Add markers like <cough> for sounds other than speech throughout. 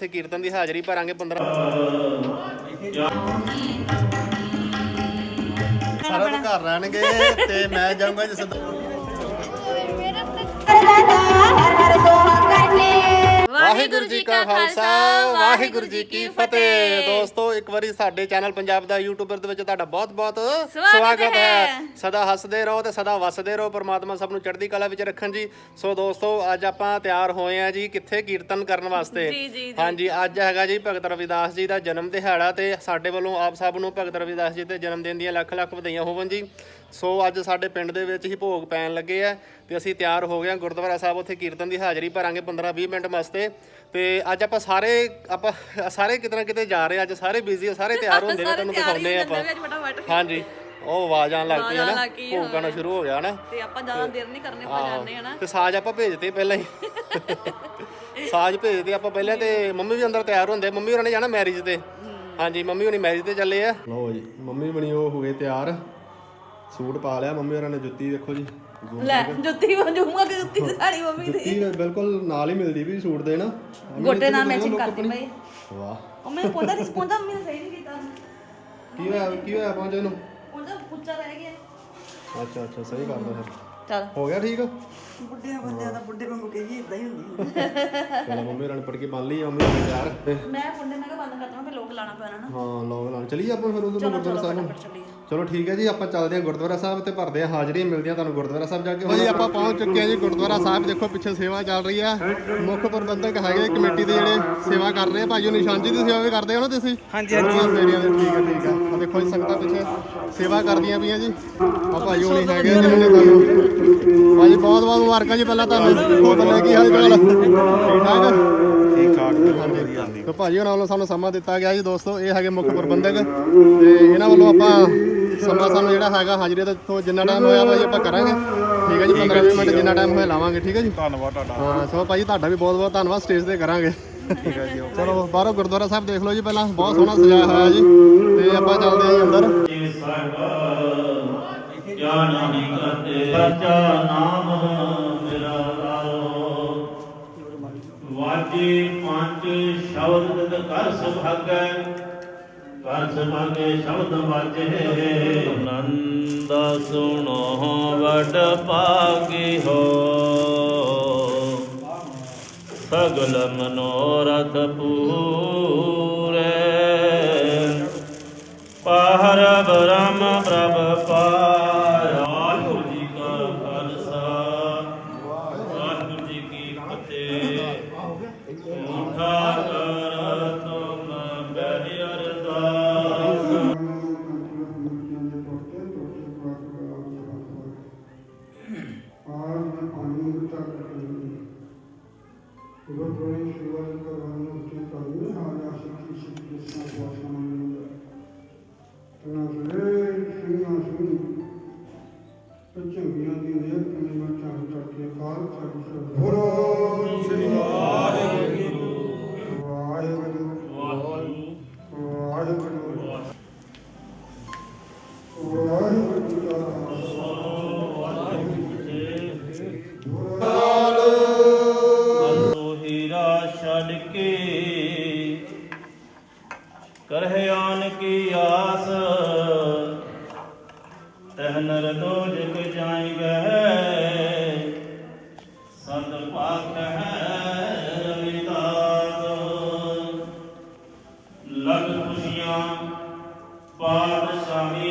ਉੱਥੇ ਕੀਰਤਨ ਦੀ ਹਾਜ਼ਰੀ ਭਰਾਂਗੇ 15 ਸਾਰਾ ਘਰ ਰਹਿਣਗੇ ਤੇ ਮੈਂ ਜਾਊਂਗਾ ਜਿਸ ਵਾਹਿਗੁਰੂ ਜੀ ਕਾ ਖਾਲਸਾ ਵਾਹਿਗੁਰੂ ਜੀ ਕੀ ਫਤਿਹ। ਦੋਸਤੋ ਇੱਕ ਵਾਰੀ ਸਾਡੇ ਚੈਨਲ ਪੰਜਾਬ ਦਾ ਯੂਟਿਊਬਰ ਦੇ ਵਿੱਚ ਤੁਹਾਡਾ ਬਹੁਤ-ਬਹੁਤ ਸਵਾਗਤ ਹੈ। ਸਦਾ ਹੱਸਦੇ ਰਹੋ ਤੇ ਸਦਾ ਵਸਦੇ ਰਹੋ ਪ੍ਰਮਾਤਮਾ ਸਭ ਨੂੰ ਚੜ੍ਹਦੀ ਕਲਾ ਵਿੱਚ ਰੱਖਣ ਜੀ। ਸੋ ਦੋਸਤੋ ਅੱਜ ਆਪਾਂ ਤਿਆਰ ਹੋਏ ਆ ਜੀ ਕਿੱਥੇ ਕੀਰਤਨ ਕਰਨ ਵਾਸਤੇ। ਹਾਂਜੀ ਅੱਜ ਹੈਗਾ ਜੀ ਭਗਤ ਰਵਿਦਾਸ ਜੀ ਦਾ ਜਨਮ ਦਿਹਾੜਾ ਤੇ ਸਾਡੇ ਵੱਲੋਂ ਆਪ ਸਭ ਨੂੰ ਭਗਤ ਰਵਿਦਾਸ ਜੀ ਦੇ ਜਨਮ ਦਿਨ ਦੀਆਂ ਲੱਖ ਲੱਖ ਵਧਾਈਆਂ ਹੋਵਣ ਜੀ। ਸੋ ਅੱਜ ਸਾਡੇ ਪਿੰਡ ਦੇ ਵਿੱਚ ਹੀ ਭੋਗ ਪੈਣ ਲੱਗੇ ਆ ਤੇ ਅਸੀਂ ਤਿਆਰ ਹੋ ਗਏ ਆ ਗੁਰਦੁਆਰਾ ਸਾਹਿਬ ਉੱਥੇ ਕੀਰਤਨ ਦੀ ਹਾਜ਼ਰੀ ਭਰਾਂਗੇ 15-20 ਮਿੰਟ ਵਾਸਤੇ। ਤੇ ਅੱਜ ਆਪਾਂ ਸਾਰੇ ਆਪਾਂ ਸਾਰੇ ਕਿਤੇ ਨਾ ਕਿਤੇ ਜਾ ਰਹੇ ਆ ਅੱਜ ਸਾਰੇ ਬਿਜ਼ੀ ਆ ਸਾਰੇ ਤਿਆਰ ਹੁੰਦੇ ਨੇ ਤੁਹਾਨੂੰ ਦਿਖਾਉਂਦੇ ਆ ਆਪਾਂ। ਹਾਂਜੀ ਉਹ ਆਵਾਜ਼ ਲੱਗ ਪਈ ਹੈ ਨਾ ਭੋਗ ਕਰਨਾ ਸ਼ੁਰੂ ਹੋ ਗਿਆ ਨਾ। ਤੇ ਆਪਾਂ ਜ਼ਿਆਦਾ ਦੇਰ ਨਹੀਂ ਕਰਨੇ ਆਪਾਂ ਜਾਣੇ ਹਨਾ ਤੇ ਸਾਜ ਆਪਾਂ ਭੇਜਦੇ ਪਹਿਲਾਂ ਹੀ। <laughs> ਸਾਜ ਭੇਜਦੇ ਆਪਾਂ ਪਹਿਲਾਂ ਤੇ ਮੰਮੀ ਵੀ ਅੰਦਰ ਤਿਆਰ ਹੁੰਦੇ ਮੰਮੀ ਹੋਰਾਂ ਨੇ ਜਾਣਾ ਮੈਰਿਜ ਤੇ। ਹਾਂਜੀ ਮੰਮੀ ਹੋਣੀ ਮੈਰਿਜ ਤੇ ਚੱਲੇ ਆ। ਲਓ ਜੀ ਮੰਮੀ ਬਣੀ ਉਹ ਹੋ ਗਏ ਤਿਆਰ। ਸੂਟ ਪਾ ਲਿਆ ਮੰਮੀ ਹੋਰਾਂ ਨੇ ਜੁੱਤੀ ਦੇਖੋ ਜੀ। ਲੈ ਜੁੱਤੀ ਵਜੂਗਾ ਕਿ ਜੁੱਤੀ ਤੇ ਸਾੜੀ ਮੰਮੀ ਦੀ। ਜੁੱਤੀ ਬਿਲਕੁਲ ਨਾਲ ਹੀ ਮਿਲਦੀ ਵੀ ਸੂਟ ਦੇ ਨਾ। ਗੋਟੇ ਨਾਲ ਮੈਚਿੰਗ ਕਰਦੀ ਪਈ ਵਾਹ। ਉਹ ਮੈਨੂੰ ਪਹੁੰਚਾ ਨਹੀਂ ਮੰਮੀ ਨੇ ਸਹੀ ਨਹੀਂ ਕੀਤਾ। ਕੀ ਹੋਇਆ ਕੀ ਹੋਇਆ ਪਹੁੰਚੇ ਨੂੰ ਪਹੁੰਚਾ ਪੁੱਛਾ ਰਹਿ ਗਿਆ। ਅੱਛਾ ਅੱਛਾ ਸਹੀ ਕਰਦਾ ਫਿਰ। ਚਲ। ਹੋ ਗਿਆ ਠੀਕ? ਬੁੱਢਿਆਂ ਬੰਦਿਆਂ ਦਾ ਬੁੱਢੇ ਵਾਂਗੂ ਕਹੀਏ ਇਦਾਂ ਹੀ ਹੁੰਦੀ ਹੈ ਚਲੋ ਮੰਮੀ ਹੋਰਾਂ ਨੇ ਪੜ ਕੇ ਬੰਨ ਲਈ ਆ ਮੰਮੀ ਹੋਰਾਂ ਨੇ ਤਿਆਰ। ਤੇ ਮੈਂ ਪੁੰਡੇ ਮੈਂ ਕਿਹਾ ਬੰਦ ਕਰ ਦਵਾਂ ਫਿਰ ਲੋਕ ਲਾਣਾ ਪੈਣਾ ਨਾ। ਹਾਂ ਲੋਗ ਨਾਲ ਚਲੀਏ ਆਪਾਂ ਫਿਰ ਉਧਰ ਗੁਰਦੁਆਰਾ ਸਾਹਿਬ। ਨੂੰ ਫਟਾਫਟ ਚੱਲੀਏ। ਚਲੋ ਠੀਕ ਹੈ ਜੀ ਆਪਾਂ ਚੱਲਦੇ ਹਾਂ ਗੁਰਦੁਆਰਾ ਸਾਹਿਬ ਤੇ ਭਰਦੇ ਹਾਂ ਹਾਜ਼ਰੀ ਮਿਲਦੇ ਹਾਂ ਤੁਹਾਨੂੰ ਗੁਰਦੁਆਰਾ ਸਾਹਿਬ ਜਾ ਕੇ। ਜੀ ਆਪਾਂ ਪਹੁੰਚ ਚੁੱਕੇ ਹਾਂ ਜੀ ਗੁਰਦੁਆਰਾ ਸਾਹਿਬ ਦੇਖੋ ਪਿੱਛੇ ਸੇਵਾ ਚੱਲ ਰਹੀ ਹੈ ਮੁੱਖ ਪ੍ਰਬੰਧਕ ਹੈਗੇ ਕਮੇਟੀ ਦੇ ਜਿਹੜੇ ਸੇਵਾ ਕਰ ਰਹੇ ਆ। ਭਾਈਓ ਨਿਸ਼ਾਨ ਜੀ ਦੀ ਸੇਵਾ ਵੀ ਕਰਦੇ ਹੋ ਨਾ ਤੁਸੀਂ? ਹਾਂਜੀ ਹਾਂਜੀ। ਠੀਕ ਹੈ ਠੀਕ ਹੈ ਆ ਦੇਖੋ ਜੀ ਸੰਗਤਾਂ ਪਿੱਛੇ ਸੇਵਾ ਕਰਦੀਆਂ ਪਈਆਂ ਜੀ। ਆ ਭਾਈਓ ਨਹੀਂ ਹੈਗੇ ਜਿਨ੍ਹਾਂ ਨੇ ਭਾਜੀ ਬਹੁਤ ਬਹੁਤ ਮੁਬਾਰਕਾਂ ਜੀ ਪਹਿਲਾਂ ਤੁਹਾਨੂੰ। ਹੋਰ ਬੰਦੇ ਕੀ ਹਾਲ ਚਾਲ? ਠੀਕ ਠਾਕ? ਠੀਕ ਠਾਕ ਹਾਂਜੀ। ਤੇ ਭਾਜੀ ਉਹਨਾਂ ਵੱਲੋਂ ਸਾਨੂੰ ਸਮਾਂ ਦਿੱਤਾ ਗਿਆ ਜੀ ਦੋਸਤੋ ਇਹ ਹੈਗੇ ਮੁੱਖ ਪ੍ਰਬੰਧਕ। ਤੇ ਇਹਨਾਂ ਵੱਲੋਂ ਆਪਾਂ ਸਮਾਂ ਸਾਨੂੰ ਜਿਹੜਾ ਹੈਗਾ ਹਾਜ਼ਰੀ ਦਾ ਤੋਂ ਜਿੰਨਾ ਟਾਈਮ ਹੋਇਆ ਭਾਜੀ ਆਪਾਂ ਕਰਾਂਗੇ। ਠੀਕ ਹੈ ਜੀ 15 20 ਮਿੰਟ ਜਿੰਨਾ ਟਾਈਮ ਹੋਇਆ ਲਾਵਾਂਗੇ ਠੀਕ ਹੈ ਜੀ। ਧੰਨਵਾਦ ਤੁਹਾਡਾ। ਹਾਂ ਸੋ ਭਾਜੀ ਤੁਹਾਡਾ ਵੀ ਬਹੁਤ ਬਹੁਤ ਧੰਨਵਾਦ ਸਟੇਜ ਤੇ ਕਰਾਂਗੇ। ਠੀਕ ਹੈ ਜੀ ਚਲੋ ਬਾਹਰੋਂ ਗੁਰਦੁਆਰਾ ਸਾਹਿਬ ਦੇਖ ਲਓ ਜੀ ਪਹਿਲਾਂ ਬਹੁਤ ਸੋਹਣਾ ਸਜਾਇਆ ਹੋਇਆ ਜੀ। ਤੇ ਆਪਾਂ ਚੱਲਦੇ ਹਾਂ ਜੀ ਅੰਦਰ। ਕਿਆ ਨਾਮੀ ਕਰਤੇ ਸੱਚਾ ਨਾਮ ਵਾਜੇ ਪੰਜ ਸ਼ਬਦ ਤਦ ਕਰ ਸੁਭਾਗੈ ਕਰ ਸੁਭਾਗੈ ਸ਼ਬਦ ਵਾਜੇ। ਆਨੰਦ ਸੁਣੋ, ਵਡ ਪਾਗੀ ਹੋ। ਸਗਲ ਮਨੋਰਥ ਪੂਰੇ। आज मैं पानी इकट्ठा करके लूँगी सुबह थोड़ी शुरुआत करवानी उसने कभी आज आशिकी श्री कृष्ण को आसमान सुने सुनिया सुनी। तो चंगिया की नियत पूर्णिमा चंद करके काल सर्व बोलो श्री वाहेगुरु। वाहेगुरु। वाहेगुरु। वाहेगुरु। का ਪਾਤਸ਼ਾਹੀਆਂ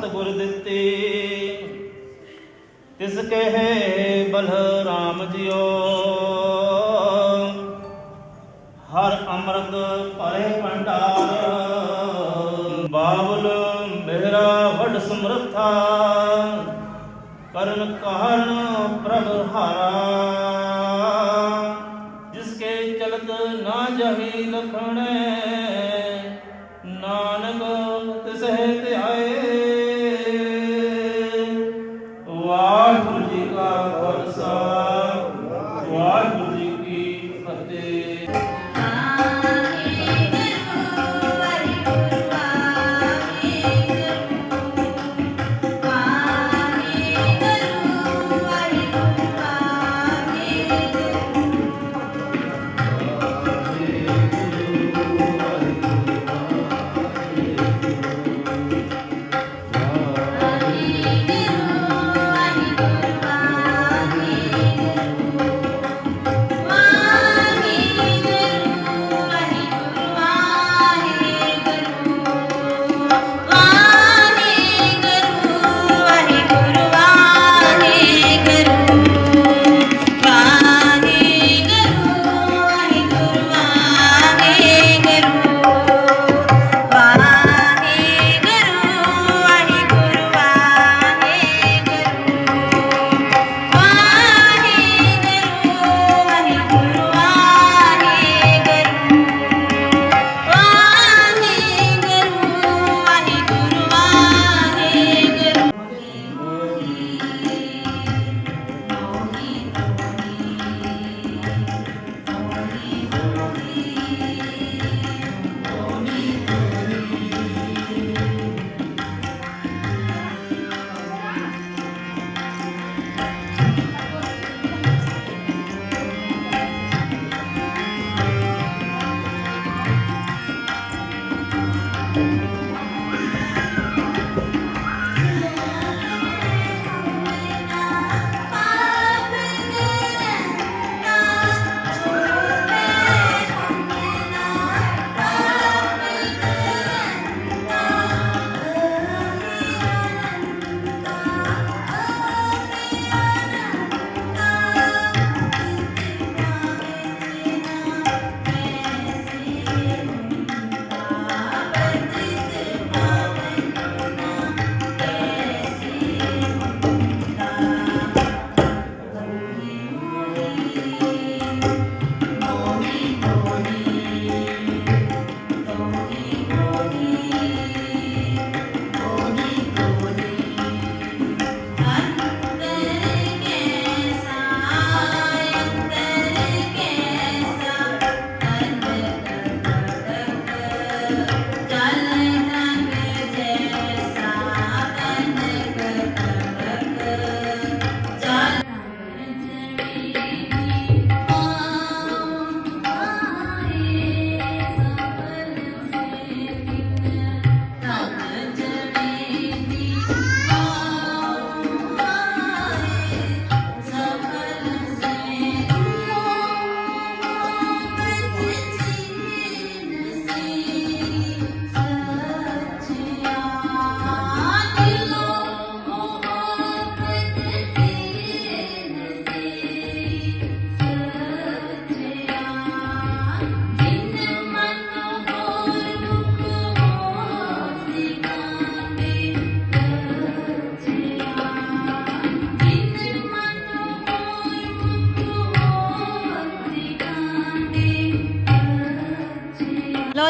ਸਤਿਗੁਰ ਦਿੱਤੀ। ਤਿਸ ਕਹੇ ਬਲਰਾਮ ਜਿਓ ਹਰ ਅੰਮ੍ਰਿਤ ਭਰੇ ਭੰਡਾਰ। ਬਾਬਲ ਮੇਰਾ ਵਡ ਸਮਰਥਾ। ਕਰਨ ਕਾਰਨ ਪ੍ਰਭ ਹਾਰਾ। ਜਿਸਕੇ ਚਲਤ ਨਾ ਜਹੀ ਲਖਣੇ।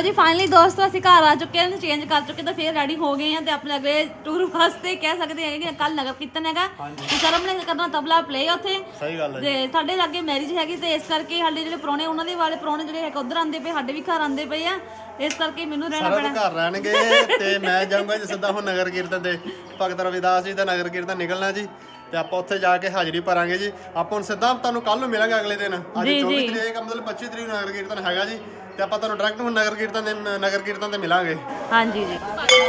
ਲੋ ਜੀ ਫਾਈਨਲੀ ਦੋਸਤੋ ਅਸੀਂ ਘਰ ਆ ਚੁੱਕੇ ਹਾਂ ਚੇਂਜ ਕਰ ਚੁੱਕੇ ਤਾਂ ਫੇਰ ਰੈਡੀ ਹੋ ਗਏ ਹਾਂ ਤੇ ਆਪਣੇ ਅਗਲੇ ਟੂਰ ਵਾਸਤੇ ਕਹਿ ਸਕਦੇ ਹਾਂ ਕਿ ਕੱਲ ਨਗਰ ਕੀਰਤਨ ਹੈਗਾ। ਤੇ ਸਰਮ ਨੇ ਕਰਨਾ ਤਬਲਾ ਪਲੇ ਉੱਥੇ। ਸਹੀ ਗੱਲ ਹੈ ਤੇ ਸਾਡੇ ਲਾਗੇ ਮੈਰਿਜ ਹੈਗੀ ਤੇ ਇਸ ਕਰਕੇ ਸਾਡੇ ਜਿਹੜੇ ਪ੍ਰਾਹੁਣੇ ਉਹਨਾਂ ਦੇ ਵਾਲੇ ਪ੍ਰਾਹੁਣੇ ਜਿਹੜੇ ਹੈਗੇ ਉਧਰ ਆਂਦੇ ਪਏ ਸਾਡੇ ਵੀ ਘਰ ਆਂਦੇ ਪਏ ਆ। ਇਸ ਕਰਕੇ ਮੈਨੂੰ ਰਹਿਣਾ ਪੈਣਾ। ਘਰ ਰਹਿਣਗੇ ਤੇ ਮੈਂ ਜਾਊਂਗਾ ਜੀ ਸਿੱਧਾ ਹੁਣ ਨਗਰ ਕੀਰਤਨ ਤੇ। ਭਗਤ ਰਵਿਦਾਸ ਜੀ ਦਾ ਨਗਰ ਕੀਰਤਨ ਨਿਕਲਣਾ ਜੀ। ਤੇ ਆਪਾਂ ਉੱਥੇ ਜਾ ਕੇ ਹਾਜ਼ਰੀ ਭਰਾਂਗੇ ਜੀ। ਆਪਾਂ ਹੁਣ ਸਿੱਧਾ ਤੁਹਾਨੂੰ ਕੱਲ ਨੂੰ ਮਿਲਾਂਗੇ ਅਗਲੇ ਦਿਨ। ਅੱਜ ਜੀ, 24 ਜੀ। ਤਰੀਕ ਮਤਲਬ 25 ਤਰੀਕ ਨੂੰ ਨਗਰ ਕੀਰਤਨ ਹੈਗਾ ਜੀ। ਤੇ ਆਪਾਂ ਤੁਹਾਨੂੰ ਡਾਇਰੈਕਟ ਹੁਣ ਨਗਰ ਕੀਰਤਨ ਦੇ ਨਗਰ ਕੀਰਤਨ ਤੇ ਮਿਲਾਂਗੇ। ਹਾਂਜੀ ਜੀ।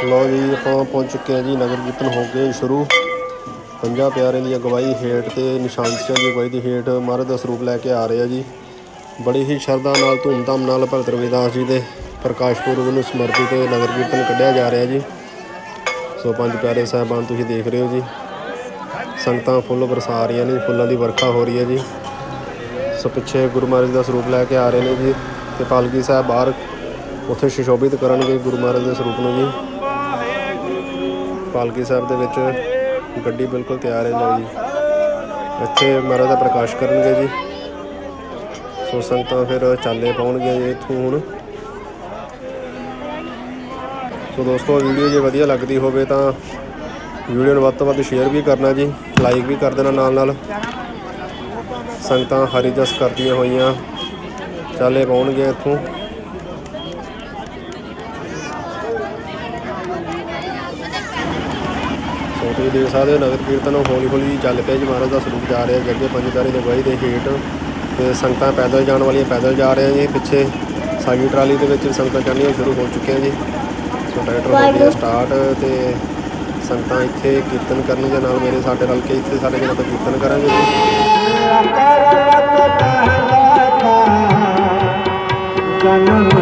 ਲਓ ਜੀ ਆਪਾਂ ਪਹੁੰਚ ਚੁੱਕੇ ਹਾਂ ਜੀ। ਨਗਰ ਕੀਰਤਨ ਹੋ ਗਏ ਸ਼ੁਰੂ। ਪੰਜਾਂ ਪਿਆਰਿਆਂ ਦੀ ਅਗਵਾਈ ਹੇਠ ਤੇ ਨਿਸ਼ਾਨ ਸਿੰਘ ਦੀ ਅਗਵਾਈ ਦੀ ਹੇਠ ਮਹਾਰਾਜ ਦਾ ਸਰੂਪ ਲੈ ਕੇ ਆ ਰਹੇ ਆ ਜੀ। ਬੜੀ ਹੀ ਸ਼ਰਧਾ ਨਾਲ ਧੂਮਧਾਮ ਨਾਲ ਭਗਤ ਰਵਿਦਾਸ ਜੀ ਦੇ ਪ੍ਰਕਾਸ਼ ਪੁਰਬ ਨੂੰ ਸਮਰਪਿਤ ਨਗਰ ਕੀਰਤਨ ਕੱਢਿਆ ਜਾ ਰਿਹਾ ਜੀ। ਸੋ ਪੰਜ ਪਿਆਰੇ ਸਾਹਿਬਾਨ ਤੁਸੀਂ ਦੇਖ ਰਹੇ ਹੋ ਜੀ। ਸੰਗਤਾਂ ਫੁੱਲ ਬਰਸਾ ਰਹੀਆਂ ਨੇ, ਫੁੱਲਾਂ ਦੀ ਵਰਖਾ ਹੋ ਰਹੀ ਹੈ ਜੀ। ਸੋ ਪਿੱਛੇ ਗੁਰੂ ਮਹਾਰਾਜ ਦਾ ਸਰੂਪ ਲੈ ਕੇ ਆ ਰਹੇ ਨੇ ਜੀ ਤੇ ਪਾਲਕੀ ਸਾਹਿਬ ਬਾਹਰ ਉੱਥੇ ਸੁਸ਼ੋਭਿਤ ਕਰਨਗੇ ਗੁਰੂ ਮਹਾਰਾਜ ਦੇ ਸਰੂਪ ਨੂੰ ਜੀ। ਪਾਲਕੀ ਸਾਹਿਬ ਦੇ ਵਿੱਚ ਗੱਡੀ ਬਿਲਕੁਲ ਤਿਆਰ ਹੈ ਲਓ ਜੀ। ਇੱਥੇ ਮਹਾਰਾਜ ਦਾ ਪ੍ਰਕਾਸ਼ ਕਰਨਗੇ ਜੀ। ਸੋ ਸੰਗਤਾਂ ਫਿਰ ਚਾਲੇ ਪਾਉਣਗੇ ਜੀ ਇੱਥੋਂ ਹੁਣ। ਸੋ ਦੋਸਤੋ ਵੀਡੀਓ ਜੇ ਵਧੀਆ ਲੱਗਦੀ ਹੋਵੇ ਤਾਂ ਵੀਡੀਓ ਨੂੰ ਵੱਧ ਤੋਂ ਵੱਧ ਸ਼ੇਅਰ ਵੀ ਕਰਨਾ ਜੀ ਲਾਈਕ ਵੀ ਕਰ ਦੇਣਾ ਨਾਲ ਨਾਲ। ਸੰਗਤਾਂ ਹਰੀ ਜਸ ਕਰਦੀਆਂ ਹੋਈਆਂ ਚਾਲੇ ਪਾਉਣਗੇ ਇੱਥੋਂ। ਸੋ ਤੁਸੀਂ ਦੇਖ ਸਕਦੇ ਹੋ ਨਗਰ ਕੀਰਤਨ ਹੌਲੀ ਹੌਲੀ ਚੱਲ ਪਿਆ ਜੀ ਮਹਾਰਾਜ ਦਾ ਸਰੂਪ ਜਾ ਰਿਹਾ ਜੱਗੇ ਪੰਜ ਪਿਆਰੇ ਦੇ ਗਵਾਹੀ ਦੇ ਹੇਠ। ਤੇ ਸੰਗਤਾਂ ਪੈਦਲ ਜਾਣ ਵਾਲੀਆਂ ਪੈਦਲ ਜਾ ਰਹੀਆਂ ਜੀ ਪਿੱਛੇ ਸਾਗੀ ਟਰਾਲੀ ਦੇ ਵਿੱਚ ਸੰਗਤਾਂ ਚੜ੍ਹਨੀਆਂ ਸ਼ੁਰੂ ਹੋ ਚੁੱਕੀਆਂ ਜੀ। ਸੋ ਟਰੈਕਟਰ ਹੋ ਗਿਆ ਸਟਾਰਟ ਤੇ ਸੰਗਤਾਂ ਇੱਥੇ ਕੀਰਤਨ ਕਰਨ ਦੇ ਨਾਲ ਮੇਰੇ ਸਾਡੇ ਰਲ ਕੇ ਇੱਥੇ ਸਾਡੇ ਜਨਾਂ ਕੀਰਤਨ ਕਰਾਂਗੇ ਜੀ। ਜਨਮ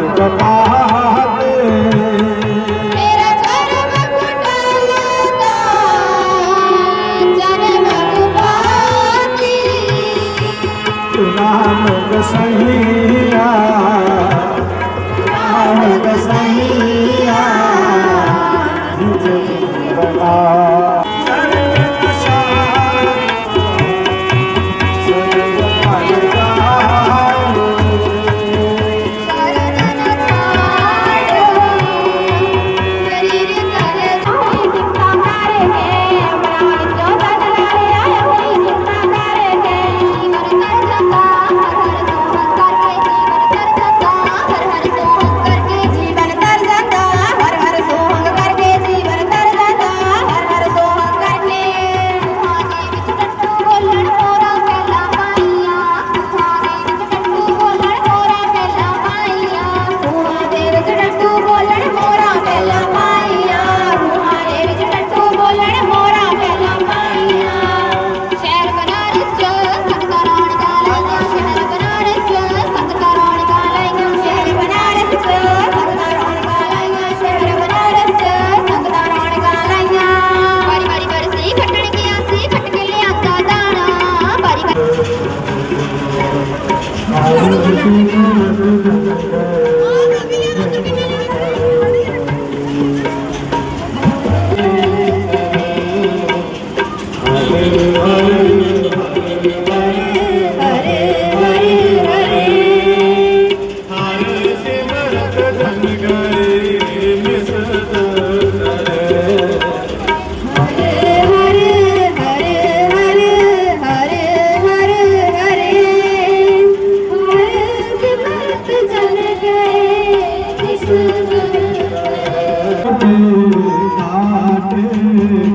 ਕਾਟ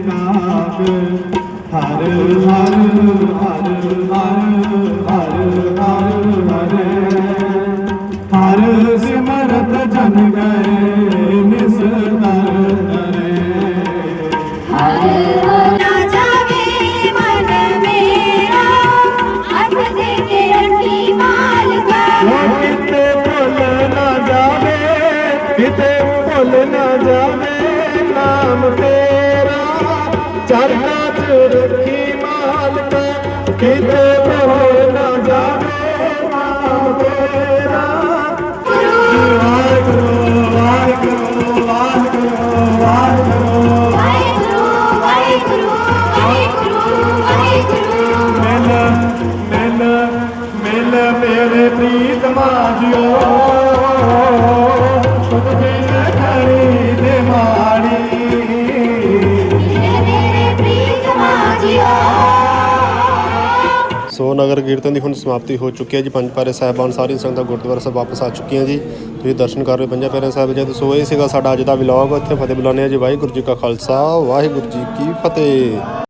ਕਾਟ ਹਰ ਹਰ ਹਰ ਕਿਤੇ ਭੁੱਲ ਨਾ ਜਾਵੇ ਨਾਮ ਤੇ ਚਰਨਾ ਤੇ ਰੱਖੀ ਮਾਲਕਾ, ਕਿਤੇ ਹੋ ਨਾ ਜਾਵੇ ਨਾਮ ਤੇਰਾ। ਵਾਹਿਗੁਰੂ ਵਾਹਿਗੁਰੂ ਵਾਹਿਗੁਰੂ ਵਾਹਿਗੁਰੂ ਵਾਹਿਗੁਰੂ। ਵਾਹਿਗੁਰੂ ਵਾਹਿਗੁਰੂ ਮਿਲ ਮਿਲ ਮਿਲ ਮੇਰੇ ਪ੍ਰੀਤਮਾ ਜੀਓ ਨਗਰ ਕੀਰਤਨ ਦੀ ਹੁਣ ਸਮਾਪਤੀ ਹੋ ਚੁੱਕੀ ਹੈ ਜੀ। ਪੰਜ ਪਿਆਰੇ ਸਾਹਿਬਾਨ ਸਾਰੀ ਸੰਗਤਾਂ ਗੁਰਦੁਆਰਾ ਸਾਹਿਬ ਵਾਪਸ ਆ ਚੁੱਕੀਆਂ ਜੀ। ਤੁਸੀਂ ਦਰਸ਼ਨ ਕਰ ਰਹੇ ਹੋ ਪੰਜਾਂ ਪਿਆਰੇ ਸਾਹਿਬ ਜੀ। ਸੋ ਇਹ ਸੀਗਾ ਸਾਡਾ ਅੱਜ ਦਾ ਵਲੌਗ ਇੱਥੇ ਫਤਿਹ ਬੁਲਾਉਂਦੇ ਹਾਂ ਜੀ। ਵਾਹਿਗੁਰੂ ਜੀ ਕਾ ਖਾਲਸਾ, ਵਾਹਿਗੁਰੂ ਜੀ ਕੀ ਫਤਿਹ।